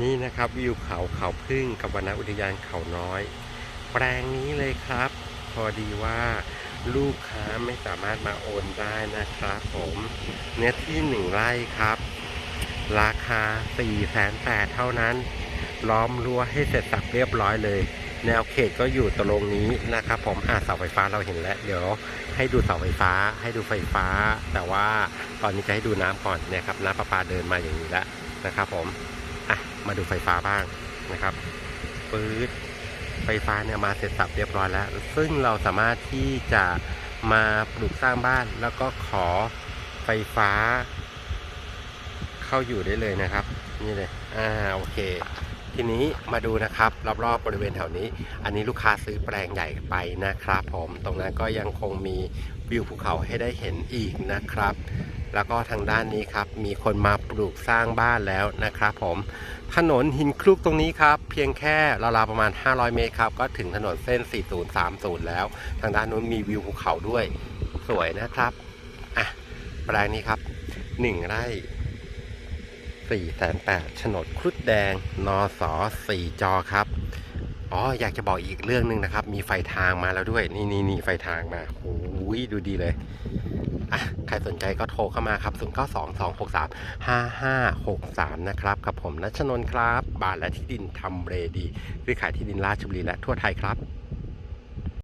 นี่นะครับวิวเขาเขาพึ่งกับวรรณอุทยานเขาน้อย แปลงนี้เลยครับ พอดีว่าลูกค้าไม่สามารถมาโอนได้นะครับผมเนื้อที่หนึ่งไร่ครับ ราคา4ี่แสนแปดเท่านั้น ล้อมรั้วให้เสร็จสับเรียบร้อยเลย แนวเขตก็อยู่ตรงนี้นะครับ ผมอ่าเสาไฟฟ้าเราเห็นแล้ว เดี๋ยวให้ดูเสาไฟฟ้าให้ดูไฟฟ้า แต่ว่าตอนนี้จะให้ดูน้ำก่อนเนี่ยครับน้ำประปาเดินมาอย่างนี้แล้วนะครับผม อะมาดูไฟฟ้าบ้างนะครับปื๊ดไฟฟ้าเนี่ยมาเสร็จสับเรียบร้อยแล้ว ซึ่งเราสามารถที่จะมาปลูกสร้างบ้าน แล้วก็ขอไฟฟ้า เข้าอยู่ได้เลยนะครับ นี่เลยอ่าโอเค ทีนี้มาดูนะครับ รอบๆบริเวณแถวนี้ อันนี้ลูกค้าซื้อแปลงใหญ่ไปนะครับผม ตรงนั้นก็ยังคงมีวิวภูเขาให้ได้เห็นอีกนะครับ แล้วก็ทางด้านนี้ครับ มีคนมาปลูกสร้างบ้านแล้วนะครับผม ถนนหินคลุกตรงนี้ครับ เพียงแค่ราวๆประมาณ 500 เมตรครับ ก็ถึงถนนเส้น 4030 แล้ว ทางด้านนู้นมีวิวภูเขาด้วย สวยนะครับ อะ แปลงนี้ครับ 1 ไร่สี่แสนแปดโฉนดครุฑแดงนอสอสี่จอครับ อ๋อ อยากจะบอกอีกเรื่องหนึ่งนะครับ มีไฟทางมาแล้วด้วย นี่นี่นี่ไฟทางมาโอ้ยดูดีเลย ครสนใจก็โทรเข้ามาครับ 0 9 2 2 6 3 5 5 6 3 นะครับกับผมนัชนนท์ครับ บ้านและที่ดินทำเรดีซื้อขายที่ดินราชบุรีและทั่วไทยครับ